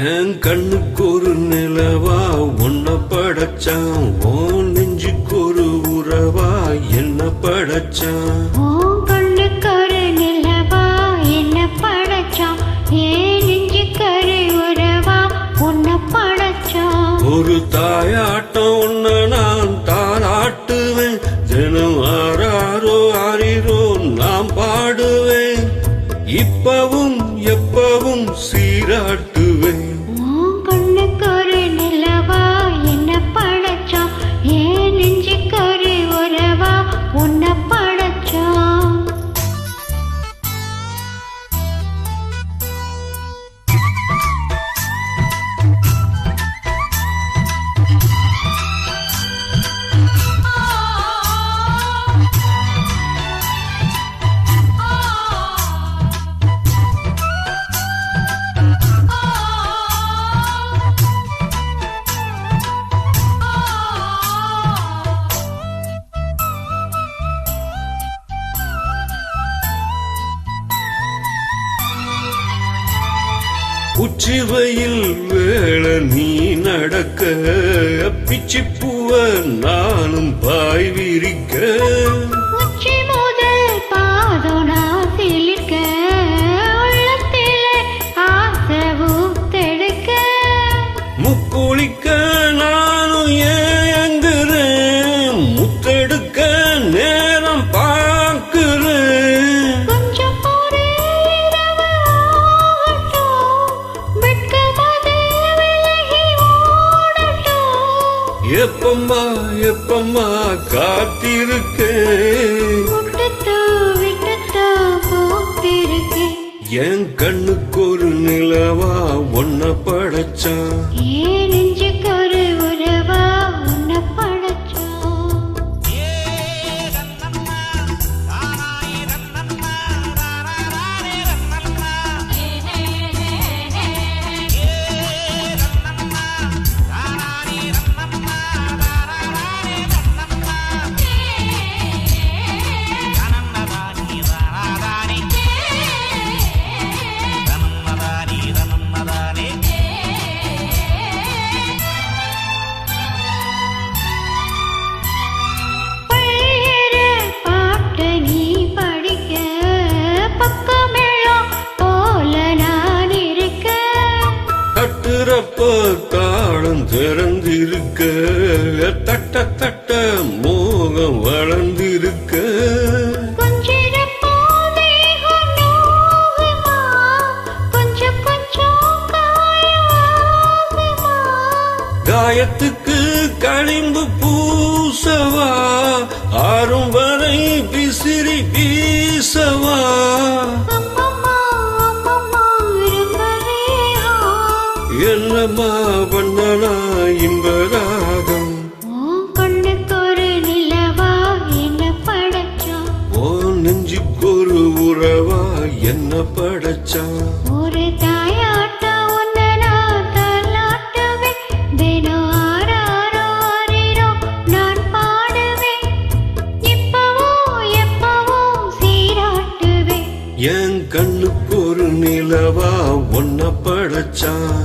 என் கண்ணுக்கு ஒரு நிலவா உன்னை படைச்சான். ஓ நெஞ்சுக்கு ஒரு உறவா என்ன படைச்சான். உன் கண்ணுக்கரு நிலவா என்ன படைச்சான். ஏன் நெஞ்சுக்கரு உறவா உன்னை படைச்சான். ஒரு தாயாட்டம் உன்னை நான் தாளாட்டுவேன். தினம் ஆறாரோ ஆறிரோ நான் பாடுவேன். இப்பவும் எப்பவும் சீராட்டுவேன் உச்சிவையில் வேள நீ நடக்க பிச்சிப்புவ நானும் பாய் விரிக்க. எப்பம்மா எப்பம்மா காத்திருக்கேன். என் கண்ணுக்கு ஒரு நிலவா ஒன்ன படைச்சான் தட்ட தட்ட மோகம் வளர்ந்திருக்க. காயத்துக்கு களிம்பு பூசவா ஆறும் வரை விசிறி வீசவா. அம்மம்மா, என்னம்மா பண்ணனா இன்பராகம் என்ன படைச்சான் ஒரு தாயாட்ட உன்னை நான் தாலாட்டுவேன். தினம் ஆராரோ ஆரிரோ நான் பாடுவேன். இப்பவோ எப்பவோ சீராட்டுவேன். என் கண்ணுக்கு ஒரு நிலவா ஒன்ன படைச்சான்